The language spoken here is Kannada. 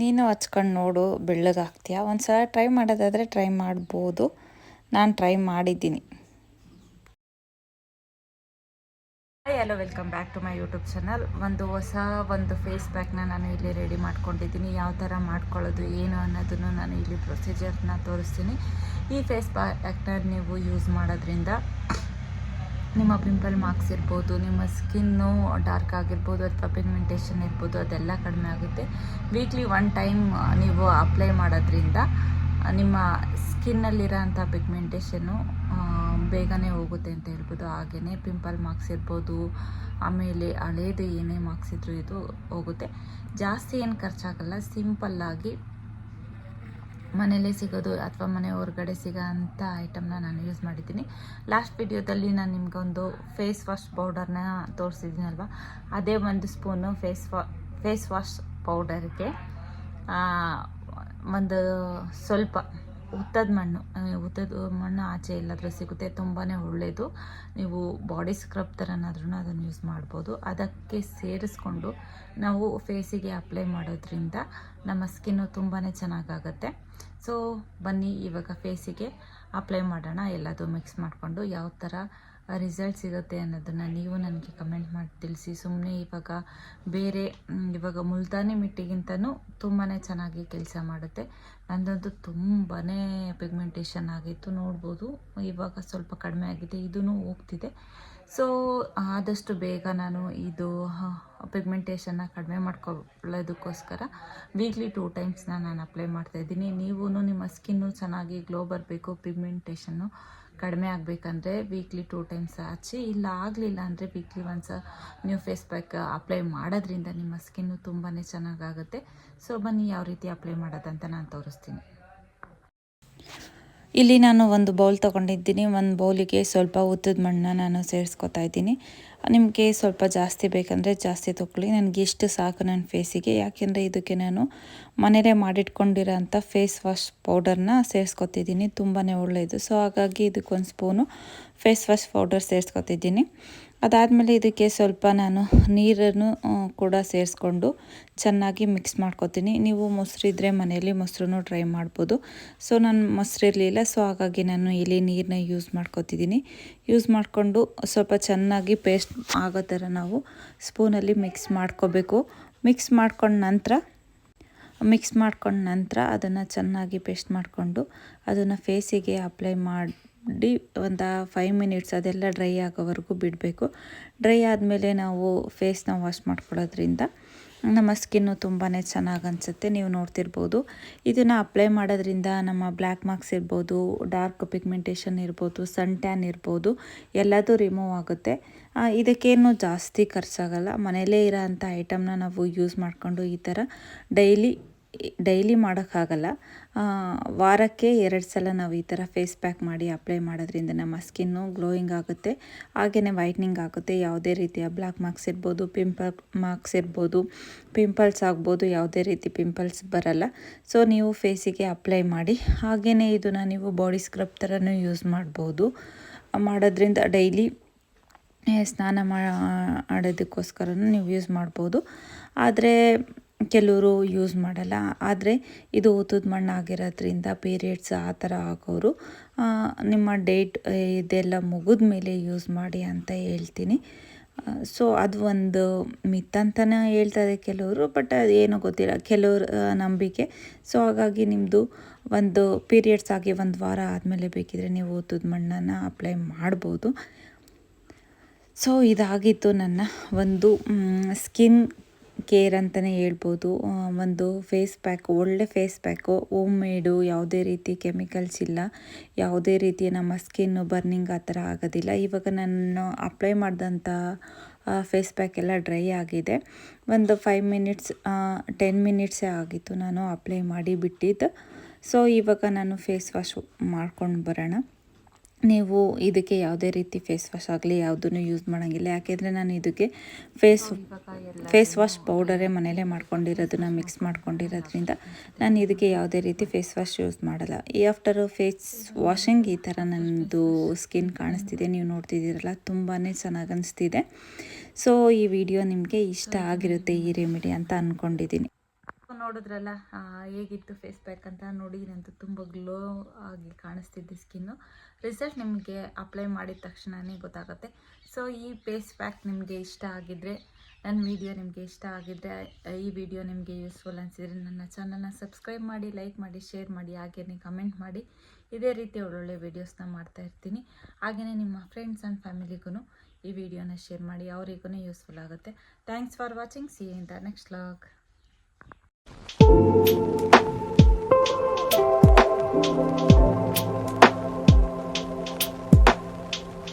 ನೀನು ಹಚ್ಕೊಂಡು ನೋಡು ಬೆಳ್ಳಗಾಗ್ತೀಯ ಒಂದು ಸಲ ಟ್ರೈ ಮಾಡೋದಾದರೆ ಟ್ರೈ ಮಾಡ್ಬೋದು. ನಾನು ಟ್ರೈ ಮಾಡಿದ್ದೀನಿ. Hi hello welcome back to my YouTube channel ಒಂದು ಹೊಸ ಒಂದು ಫೇಸ್ ಪ್ಯಾಕ್ನ ನಾನು ಇಲ್ಲಿ ರೆಡಿ ಮಾಡ್ಕೊಂಡಿದ್ದೀನಿ. ಯಾವ ಥರ ಮಾಡ್ಕೊಳ್ಳೋದು, ಏನು ಅನ್ನೋದನ್ನು ನಾನು ಇಲ್ಲಿ ಪ್ರೊಸೀಜರ್ನ ತೋರಿಸ್ತೀನಿ. ಈ ಫೇಸ್ ಪ್ಯಾಕ್ನ ನೀವು ಯೂಸ್ ಮಾಡೋದ್ರಿಂದ ನಿಮ್ಮ ಪಿಂಪಲ್ ಮಾರ್ಕ್ಸ್ ಇರ್ಬೋದು, ನಿಮ್ಮ ಸ್ಕಿನ್ನು ಡಾರ್ಕ್ ಆಗಿರ್ಬೋದು ಅಥವಾ ಪಿಗ್ಮೆಂಟೇಷನ್ ಇರ್ಬೋದು, ಅದೆಲ್ಲ ಕಡಿಮೆ ಆಗುತ್ತೆ. ವೀಕ್ಲಿ ಒನ್ ಟೈಮ್ ನೀವು ಅಪ್ಲೈ ಮಾಡೋದ್ರಿಂದ ನಿಮ್ಮ ಸ್ಕಿನ್ನಲ್ಲಿರೋಂಥ ಪಿಗ್ಮೆಂಟೇಷನ್ನು ಬೇಗನೆ ಹೋಗುತ್ತೆ ಅಂತ ಹೇಳ್ಬೋದು. ಹಾಗೆಯೇ ಪಿಂಪಲ್ ಮಾರ್ಕ್ಸ್ ಇರ್ಬೋದು, ಆಮೇಲೆ ಹಳೇದು ಏನೇ ಮಾರ್ಕ್ಸ್ ಇದ್ದರೂ ಇದು ಹೋಗುತ್ತೆ. ಜಾಸ್ತಿ ಏನು ಖರ್ಚಾಗಲ್ಲ, ಸಿಂಪಲ್ಲಾಗಿ ಮನೇಲೇ ಸಿಗೋದು ಅಥವಾ ಮನೆ ಹೊರಗಡೆ ಸಿಗೋ ಅಂಥ ಐಟಮ್ನ ನಾನು ಯೂಸ್ ಮಾಡಿದ್ದೀನಿ. ಲಾಸ್ಟ್ ವಿಡಿಯೋದಲ್ಲಿ ನಾನು ನಿಮಗೊಂದು ಫೇಸ್ ವಾಶ್ ಪೌಡರ್ನ ತೋರಿಸಿದ್ದೀನಲ್ವ ಅದೇ ಒಂದು ಸ್ಪೂನು ಫೇಸ್ ವಾ ಫೇಸ್ ವಾಶ್ ಪೌಡರ್ಗೆ ಒಂದು ಸ್ವಲ್ಪ ಉತ್ತದ ಮಣ್ಣು ಉತ್ತದ ಮಣ್ಣು ಆಚೆ ಎಲ್ಲಾದರೂ ಸಿಗುತ್ತೆ ತುಂಬಾ ಒಳ್ಳೆಯದು ನೀವು ಬಾಡಿ ಸ್ಕ್ರಬ್ ಥರನಾದ್ರೂ ಅದನ್ನು ಯೂಸ್ ಮಾಡ್ಬೋದು. ಅದಕ್ಕೆ ಸೇರಿಸ್ಕೊಂಡು ನಾವು ಫೇಸಿಗೆ ಅಪ್ಲೈ ಮಾಡೋದ್ರಿಂದ ನಮ್ಮ ಸ್ಕಿನ್ನು ತುಂಬಾ ಚೆನ್ನಾಗಾಗತ್ತೆ. ಸೊ ಬನ್ನಿ, ಇವಾಗ ಫೇಸಿಗೆ ಅಪ್ಲೈ ಮಾಡೋಣ. ಎಲ್ಲದು ಮಿಕ್ಸ್ ಮಾಡಿಕೊಂಡು ಯಾವ ಥರ ರಿಸಲ್ಟ್ ಸಿಗುತ್ತೆ ಅನ್ನೋದನ್ನು ನೀವು ನನಗೆ ಕಮೆಂಟ್ ಮಾಡಿ ತಿಳಿಸಿ. ಸುಮ್ಮನೆ ಇವಾಗ ಬೇರೆ ಇವಾಗ ಮುಲ್ತಾನಿ ಮಿಟ್ಟಿಗಿಂತನೂ ತುಂಬಾ ಚೆನ್ನಾಗಿ ಕೆಲಸ ಮಾಡುತ್ತೆ. ನನ್ನದಂತೂ ತುಂಬಾ ಪಿಗ್ಮೆಂಟೇಷನ್ ಆಗಿತ್ತು, ನೋಡ್ಬೋದು. ಇವಾಗ ಸ್ವಲ್ಪ ಕಡಿಮೆ ಆಗಿದೆ ಇದೂ ಹೋಗ್ತಿದೆ. ಸೊ ಆದಷ್ಟು ಬೇಗ ನಾನು ಇದು ಪಿಗ್ಮೆಂಟೇಷನ್ನ ಕಡಿಮೆ ಮಾಡ್ಕೊಳ್ಳೋದಕ್ಕೋಸ್ಕರ ವೀಕ್ಲಿ ಟೂ ಟೈಮ್ಸ್ನ ನಾನು ಅಪ್ಲೈ ಮಾಡ್ತಾಯಿದ್ದೀನಿ ನೀವು ನಿಮ್ಮ ಸ್ಕಿನ್ನು ಚೆನ್ನಾಗಿ ಗ್ಲೋ ಬರಬೇಕು ಪಿಗ್ಮೆಂಟೇಷನ್ನು ಕಡಿಮೆ ಆಗಬೇಕಂದ್ರೆ ವೀಕ್ಲಿ ಟೂ ಟೈಮ್ಸ್ ಹಚ್ಚಿ ಇಲ್ಲ ಆಗಲಿಲ್ಲ ಅಂದರೆ weekly once new face pack apply ಮಾಡೋದ್ರಿಂದ ನಿಮ್ಮ ಸ್ಕಿನ್ನು ತುಂಬಾ ಚೆನ್ನಾಗಾಗುತ್ತೆ. ಸೊ ಬನ್ನಿ, ಯಾವ ರೀತಿ ಅಪ್ಲೈ ಮಾಡೋದಂತ ನಾನು ತೋರಿಸ್ತೀನಿ. ಇಲ್ಲಿ ನಾನು ಒಂದು ಬೌಲ್ ತೊಗೊಂಡಿದ್ದೀನಿ, ಒಂದು ಬೌಲಿಗೆ ಸ್ವಲ್ಪ ಉದ್ದದ ಮಣ್ಣ ನಾನು ಸೇರಿಸ್ಕೊತಾ ಇದ್ದೀನಿ. ನಿಮಗೆ ಸ್ವಲ್ಪ ಜಾಸ್ತಿ ಬೇಕಂದರೆ ಜಾಸ್ತಿ ತೊಗೊಳ್ಳಿ. ನನಗೆ ಇಷ್ಟು ಸಾಕು ನನ್ನ ಫೇಸಿಗೆ ಯಾಕೆಂದರೆ ಇದಕ್ಕೆ ನಾನು ಮನೇಲೇ ಮಾಡಿಟ್ಕೊಂಡಿರೋ ಅಂಥ ಫೇಸ್ ವಾಶ್ ಪೌಡರ್ನ ಸೇರಿಸ್ಕೊತಿದ್ದೀನಿ. ತುಂಬಾ ಒಳ್ಳೆಯದು ಸೊ ಹಾಗಾಗಿ ಇದಕ್ಕೊಂದು ಸ್ಪೂನು ಫೇಸ್ ವಾಶ್ ಪೌಡರ್ ಸೇರಿಸ್ಕೊತಿದ್ದೀನಿ. ಅದಾದಮೇಲೆ ಇದಕ್ಕೆ ಸ್ವಲ್ಪ ನಾನು ನೀರನ್ನು ಕೂಡ ಸೇರಿಸ್ಕೊಂಡು ಚೆನ್ನಾಗಿ ಮಿಕ್ಸ್ ಮಾಡ್ಕೊತೀನಿ. ನೀವು ಮೊಸರಿದ್ರೆ ಮನೆಯಲ್ಲಿ ಮೊಸರು ಟ್ರೈ ಮಾಡ್ಬೋದು. ಸೊ ನಾನು ಮೊಸರು ಇರಲಿಲ್ಲ ಸೊ ಹಾಗಾಗಿ ನಾನು ಇಲ್ಲಿ ನೀರನ್ನ ಯೂಸ್ ಮಾಡ್ಕೊತಿದ್ದೀನಿ. ಯೂಸ್ ಮಾಡಿಕೊಂಡು ಸ್ವಲ್ಪ ಚೆನ್ನಾಗಿ ಪೇಸ್ಟ್ ಆಗೋ ಥರ ನಾವು ಸ್ಪೂನಲ್ಲಿ ಮಿಕ್ಸ್ ಮಾಡ್ಕೋಬೇಕು. ಮಿಕ್ಸ್ ಮಾಡ್ಕೊಂಡ ನಂತರ ಮಿಕ್ಸ್ ಮಾಡ್ಕೊಂಡ ನಂತರ ಅದನ್ನು ಚೆನ್ನಾಗಿ ಪೇಸ್ಟ್ ಮಾಡಿಕೊಂಡು ಅದನ್ನು ಫೇಸಿಗೆ ಅಪ್ಲೈ ಮಾಡಿ ಡಿ ಒಂದು ಫೈವ್ ಮಿನಿಟ್ಸ್ ಅದೆಲ್ಲ ಡ್ರೈ ಆಗೋವರೆಗೂ ಬಿಡಬೇಕು. ಡ್ರೈ ಆದಮೇಲೆ ನಾವು ಫೇಸ್ನ ವಾಶ್ ಮಾಡ್ಕೊಳ್ಳೋದ್ರಿಂದ ನಮ್ಮ ಸ್ಕಿನ್ನು ತುಂಬಾ ಚೆನ್ನಾಗಿ ಅನಿಸುತ್ತೆ. ನೀವು ನೋಡ್ತಿರ್ಬೋದು. ಇದನ್ನು ಅಪ್ಲೈ ಮಾಡೋದ್ರಿಂದ ನಮ್ಮ ಬ್ಲ್ಯಾಕ್ ಮಾರ್ಕ್ಸ್ ಇರ್ಬೋದು ಡಾರ್ಕ್ ಪಿಗ್ಮೆಂಟೇಷನ್ ಇರ್ಬೋದು ಸನ್ ಟ್ಯಾನ್ ಇರ್ಬೋದು, ಎಲ್ಲದೂ ರಿಮೂವ್ ಆಗುತ್ತೆ. ಇದಕ್ಕೇನು ಜಾಸ್ತಿ ಖರ್ಚಾಗಲ್ಲ. ಮನೆಯಲ್ಲೇ ಇರೋ ಅಂಥ ಐಟಮ್ನ ನಾವು ಯೂಸ್ ಮಾಡಿಕೊಂಡು ಈ ಥರ ಡೈಲಿ ಡೈಲಿ ಮಾಡೋಕ್ಕಾಗಲ್ಲ. ವಾರಕ್ಕೆ ಎರಡು ಸಲ ನಾವು ಈ ಥರ ಫೇಸ್ ಪ್ಯಾಕ್ ಮಾಡಿ ಅಪ್ಲೈ ಮಾಡೋದ್ರಿಂದ ನಮ್ಮ ಸ್ಕಿನ್ನು ಗ್ಲೋಯಿಂಗ್ ಆಗುತ್ತೆ. ಹಾಗೆಯೇ ವೈಟ್ನಿಂಗ್ ಆಗುತ್ತೆ. ಯಾವುದೇ ರೀತಿಯ ಬ್ಲ್ಯಾಕ್ ಮಾರ್ಕ್ಸ್ ಇರ್ಬೋದು, ಪಿಂಪಲ್ ಮಾರ್ಕ್ಸ್ ಇರ್ಬೋದು, ಪಿಂಪಲ್ಸ್ ಆಗ್ಬೋದು, ಯಾವುದೇ ರೀತಿ ಪಿಂಪಲ್ಸ್ ಬರಲ್ಲ. ಸೊ, ನೀವು ಫೇಸಿಗೆ ಅಪ್ಲೈ ಮಾಡಿ. ಹಾಗೆಯೇ ಇದನ್ನು ನೀವು ಬಾಡಿ ಸ್ಕ್ರಬ್ ಥರನೂ ಯೂಸ್ ಮಾಡ್ಬೋದು. ಮಾಡೋದ್ರಿಂದ ಡೈಲಿ, ಸ್ನಾನ ಮಾಡೋದಕ್ಕೋಸ್ಕರನೂ ನೀವು ಯೂಸ್ ಮಾಡ್ಬೋದು. ಆದರೆ ಕೆಲವರು ಯೂಸ್ ಮಾಡಲ್ಲ. ಆದರೆ ಇದು ಊತದ ಮಣ್ಣು ಆಗಿರೋದ್ರಿಂದ ಪೀರಿಯಡ್ಸ್ ಆ ಥರ ಆಗೋರು ನಿಮ್ಮ ಡೇಟ್ ಇದೆಲ್ಲ ಮುಗಿದ ಮೇಲೆ ಯೂಸ್ ಮಾಡಿ ಅಂತ ಹೇಳ್ತೀನಿ. ಸೊ ಅದು ಒಂದು ಮಿತ್ ಅಂತಲೇ ಹೇಳ್ತಾರೆ ಕೆಲವರು ಬಟ್ ಏನೋ ಗೊತ್ತಿಲ್ಲ. ಕೆಲವ್ರ ನಂಬಿಕೆ. ಸೊ ಹಾಗಾಗಿ ನಿಮ್ಮದು ಒಂದು ಪೀರಿಯಡ್ಸ್ ಆಗಿ ಒಂದು ವಾರ ಆದಮೇಲೆ ಬೇಕಿದ್ರೆ ನೀವು ಊತದ ಮಣ್ಣನ್ನು ಅಪ್ಲೈ ಮಾಡ್ಬೋದು. ಸೊ ಇದಾಗಿತ್ತು ನನ್ನ ಒಂದು ಸ್ಕಿನ್ ಕೇರ್ ಅಂತಲೇ ಹೇಳ್ಬೋದು. ಒಂದು ಫೇಸ್ ಪ್ಯಾಕ್ ಒಳ್ಳೆ ಫೇಸ್ ಪ್ಯಾಕು ಓಮ್ ಮೇಡು ಯಾವುದೇ ರೀತಿ ಕೆಮಿಕಲ್ಸ್ ಇಲ್ಲ. ಯಾವುದೇ ರೀತಿಯ ನಮ್ಮ ಸ್ಕಿನ್ನು ಬರ್ನಿಂಗ್ ಆ ಥರ ಆಗೋದಿಲ್ಲ. ಇವಾಗ ನಾನು ಅಪ್ಲೈ ಮಾಡಿದಂಥ ಫೇಸ್ ಪ್ಯಾಕ್ ಎಲ್ಲ ಡ್ರೈ ಆಗಿದೆ. ಒಂದು ಫೈವ್ ಮಿನಿಟ್ಸ್ ಟೆನ್ ಮಿನಿಟ್ಸೇ ಆಗಿತ್ತು ನಾನು ಅಪ್ಲೈ ಮಾಡಿ ಬಿಟ್ಟಿದ್ದು. ಸೊ ಇವಾಗ ನಾನು ಫೇಸ್ ವಾಶ್ ಮಾಡ್ಕೊಂಡು ಬರೋಣ. ನೀವು ಇದಕ್ಕೆ ಯಾವುದೇ ರೀತಿ ಫೇಸ್ ವಾಶ್ ಆಗಲಿ ಯಾವುದನ್ನು ಯೂಸ್ ಮಾಡೋಂಗಿಲ್ಲ. ಯಾಕೆಂದರೆ ನಾನು ಇದಕ್ಕೆ ಫೇಸ್ ಫೇಸ್ ವಾಶ್ ಪೌಡರೇ ಮನೇಲೇ ಮಾಡ್ಕೊಂಡಿರೋದನ್ನ ಮಿಕ್ಸ್ ಮಾಡ್ಕೊಂಡಿರೋದ್ರಿಂದ ನಾನು ಇದಕ್ಕೆ ಯಾವುದೇ ರೀತಿ ಫೇಸ್ ವಾಶ್ ಯೂಸ್ ಮಾಡಲ್ಲ. ಈ ಆಫ್ಟರ್ ಫೇಸ್ ವಾಷಿಂಗ್ ಈ ಥರ ನನ್ನದು ಸ್ಕಿನ್ ಕಾಣಿಸ್ತಿದೆ. ನೀವು ನೋಡ್ತಿದ್ದೀರಲ್ಲ ತುಂಬಾ ಚೆನ್ನಾಗಿ ಅನಿಸ್ತಿದೆ. ಸೊ ಈ ವಿಡಿಯೋ ನಿಮಗೆ ಇಷ್ಟ ಆಗಿರುತ್ತೆ ಈ ರೆಮಿಡಿ ಅಂತ ಅಂದ್ಕೊಂಡಿದ್ದೀನಿ ನೋಡಿದ್ರಲ್ಲ ಹೇಗಿತ್ತು ಫೇಸ್ ಪ್ಯಾಕ್ ಅಂತ ನೋಡಿ ಅಂತ ತುಂಬ ಗ್ಲೋ ಆಗಿ ಕಾಣಿಸ್ತಿದ್ದೆ ಸ್ಕಿನ್ನು ರಿಸಲ್ಟ್ ನಿಮಗೆ ಅಪ್ಲೈ ಮಾಡಿದ ತಕ್ಷಣವೇ ಗೊತ್ತಾಗುತ್ತೆ. ಸೊ ಈ ಫೇಸ್ ಪ್ಯಾಕ್ ನಿಮಗೆ ಇಷ್ಟ ಆಗಿದ್ದರೆ ನನ್ನ ವಿಡಿಯೋ ನಿಮಗೆ ಇಷ್ಟ ಆಗಿದ್ದರೆ ಈ ವಿಡಿಯೋ ನಿಮಗೆ ಯೂಸ್ಫುಲ್ ಅನಿಸಿದರೆ ನನ್ನ ಚಾನಲ್ನ ಸಬ್ಸ್ಕ್ರೈಬ್ ಮಾಡಿ ಲೈಕ್ ಮಾಡಿ ಶೇರ್ ಮಾಡಿ ಹಾಗೆಯೇ ಕಮೆಂಟ್ ಮಾಡಿ. ಇದೇ ರೀತಿ ಒಳ್ಳೊಳ್ಳೆ ವೀಡಿಯೋಸ್ನ ಮಾಡ್ತಾ ಇರ್ತೀನಿ. ಹಾಗೆಯೇ ನಿಮ್ಮ ಫ್ರೆಂಡ್ಸ್ ಆ್ಯಂಡ್ ಫ್ಯಾಮಿಲಿಗೂ ಈ ವಿಡಿಯೋನ ಶೇರ್ ಮಾಡಿ ಅವರಿಗೂ ಯೂಸ್ಫುಲ್ ಆಗುತ್ತೆ. Thanks for watching see in the next log Thank you.